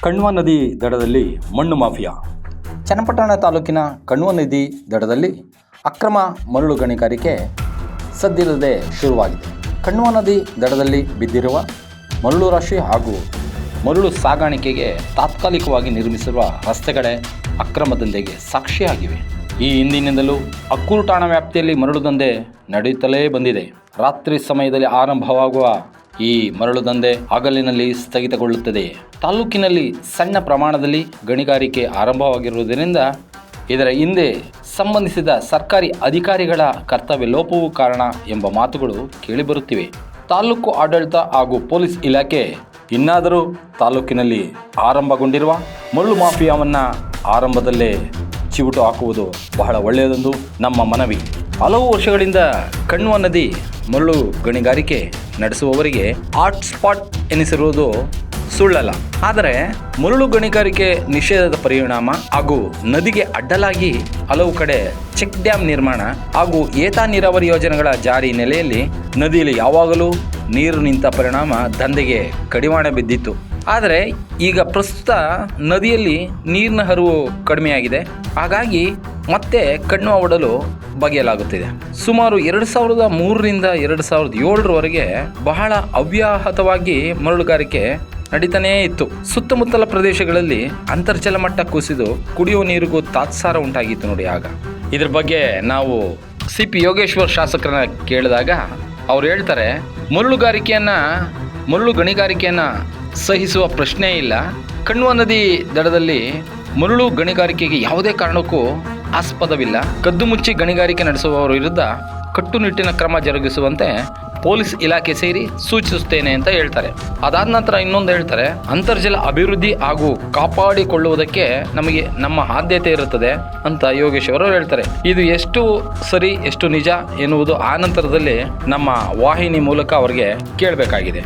ಕಣ್ವ ನದಿ ದಡದಲ್ಲಿ ಮಣ್ಣು ಮಾಫಿಯಾ. ಚನ್ನಪಟ್ಟಣ ತಾಲೂಕಿನ ಕಣ್ವ ನದಿ ದಡದಲ್ಲಿ ಅಕ್ರಮ ಮರಳು ಗಣಿಗಾರಿಕೆ ಸದ್ದಿಲ್ಲದೆ ಶುರುವಾಗಿದೆ. ಕಣ್ವ ನದಿ ದಡದಲ್ಲಿ ಬಿದ್ದಿರುವ ಮರಳು ರಾಶಿ ಹಾಗೂ ಮರಳು ಸಾಗಾಣಿಕೆಗೆ ತಾತ್ಕಾಲಿಕವಾಗಿ ನಿರ್ಮಿಸಿರುವ ರಸ್ತೆಗಳೇ ಅಕ್ರಮ ದಂಧೆಗೆ ಸಾಕ್ಷಿಯಾಗಿವೆ. ಈ ಹಿಂದಿನಿಂದಲೂ ಅಕ್ಕೂರು ಠಾಣಾ ವ್ಯಾಪ್ತಿಯಲ್ಲಿ ಮರಳು ದಂಧೆ ನಡೆಯುತ್ತಲೇ ಬಂದಿದೆ. ರಾತ್ರಿ ಸಮಯದಲ್ಲಿ ಆರಂಭವಾಗುವ ಈ ಮರಳು ದಂಧೆ ಹಗಲಿನಲ್ಲಿ ಸ್ಥಗಿತಗೊಳ್ಳುತ್ತದೆ. ತಾಲೂಕಿನಲ್ಲಿ ಸಣ್ಣ ಪ್ರಮಾಣದಲ್ಲಿ ಗಣಿಗಾರಿಕೆ ಆರಂಭವಾಗಿರುವುದರಿಂದ ಇದರ ಹಿಂದೆ ಸಂಬಂಧಿಸಿದ ಸರ್ಕಾರಿ ಅಧಿಕಾರಿಗಳ ಕರ್ತವ್ಯ ಲೋಪವೂ ಕಾರಣ ಎಂಬ ಮಾತುಗಳು ಕೇಳಿಬರುತ್ತಿವೆ. ತಾಲೂಕು ಆಡಳಿತ ಹಾಗೂ ಪೊಲೀಸ್ ಇಲಾಖೆ ಇನ್ನಾದರೂ ತಾಲೂಕಿನಲ್ಲಿ ಆರಂಭಗೊಂಡಿರುವ ಮರಳು ಮಾಫಿಯಾವನ್ನು ಆರಂಭದಲ್ಲೇ ಚಿವುಟು ಹಾಕುವುದು ಬಹಳ ಒಳ್ಳೆಯದೊಂದು ನಮ್ಮ ಮನವಿ. ಹಲವು ವರ್ಷಗಳಿಂದ ಕಣ್ವ ನದಿ ಮರಳು ಗಣಿಗಾರಿಕೆ ನಡೆಸುವವರಿಗೆ ಹಾಟ್ ಸ್ಪಾಟ್ ಎನಿಸಿರುವುದು ಸುಳ್ಳಲ್ಲ. ಆದರೆ ಮರಳು ಗಣಿಗಾರಿಕೆ ನಿಷೇಧದ ಪರಿಣಾಮ ಹಾಗೂ ನದಿಗೆ ಅಡ್ಡಲಾಗಿ ಹಲವು ಕಡೆ ಚೆಕ್ ಡ್ಯಾಂ ನಿರ್ಮಾಣ ಹಾಗೂ ಏತ ನೀರಾವರಿ ಯೋಜನೆಗಳ ಜಾರಿ ನೆಲೆಯಲ್ಲಿ ನದಿಯಲ್ಲಿ ಯಾವಾಗಲೂ ನೀರು ನಿಂತ ಪರಿಣಾಮ ದಂಧೆಗೆ ಕಡಿವಾಣ ಬಿದ್ದಿತ್ತು. ಆದರೆ ಈಗ ಪ್ರಸ್ತುತ ನದಿಯಲ್ಲಿ ನೀರಿನ ಹರಿವು ಕಡಿಮೆಯಾಗಿದೆ. ಹಾಗಾಗಿ ಮತ್ತೆ ಕಣ್ಣು ಒಡಲು ಬಗೆಯಲಾಗುತ್ತಿದೆ. ಸುಮಾರು ಎರಡು ಸಾವಿರದ ಮೂರರಿಂದ ಎರಡು ಸಾವಿರದ ಏಳರವರೆಗೆ ಬಹಳ ಅವ್ಯಾಹತವಾಗಿ ಮರಳುಗಾರಿಕೆ ನಡೀತಾನೇ ಇತ್ತು. ಸುತ್ತಮುತ್ತಲ ಪ್ರದೇಶಗಳಲ್ಲಿ ಅಂತರ್ಜಲ ಮಟ್ಟ ಕುಸಿದು ಕುಡಿಯುವ ನೀರಿಗೂ ತಾತ್ಸಾರ ಉಂಟಾಗಿತ್ತು ನೋಡಿ ಆಗ. ಇದ್ರ ಬಗ್ಗೆ ನಾವು ಸಿ ಪಿ ಯೋಗೇಶ್ವರ್ ಶಾಸಕರನ್ನ ಕೇಳಿದಾಗ ಅವ್ರು ಹೇಳ್ತಾರೆ, ಮರಳುಗಾರಿಕೆಯನ್ನು, ಮರಳು ಗಣಿಗಾರಿಕೆಯನ್ನು ಸಹಿಸುವ ಪ್ರಶ್ನೆ ಇಲ್ಲ. ಕಣ್ವ ನದಿ ದಡದಲ್ಲಿ ಮರಳು ಗಣಿಗಾರಿಕೆಗೆ ಯಾವುದೇ ಕಾರಣಕ್ಕೂ ಆಸ್ಪದವಿಲ್ಲ. ಕದ್ದು ಮುಚ್ಚಿ ಗಣಿಗಾರಿಕೆ ನಡೆಸುವವರ ವಿರುದ್ಧ ಕಟ್ಟುನಿಟ್ಟಿನ ಕ್ರಮ ಜರುಗಿಸುವಂತೆ ಪೊಲೀಸ್ ಇಲಾಖೆ ಸೇರಿ ಸೂಚಿಸುತ್ತೇನೆ ಅಂತ ಹೇಳ್ತಾರೆ. ಅದಾದ ನಂತರ ಇನ್ನೊಂದು ಹೇಳ್ತಾರೆ, ಅಂತರ್ಜಲ ಅಭಿವೃದ್ಧಿ ಹಾಗೂ ಕಾಪಾಡಿಕೊಳ್ಳುವುದಕ್ಕೆ ನಮಗೆ ನಮ್ಮ ಆದ್ಯತೆ ಇರುತ್ತದೆ ಅಂತ ಯೋಗೇಶ್ ಅವರು ಹೇಳ್ತಾರೆ. ಇದು ಎಷ್ಟು ಸರಿ, ಎಷ್ಟು ನಿಜ ಎನ್ನುವುದು ಆ ನಂತರದಲ್ಲಿ ನಮ್ಮ ವಾಹಿನಿ ಮೂಲಕ ಅವರಿಗೆ ಕೇಳಬೇಕಾಗಿದೆ.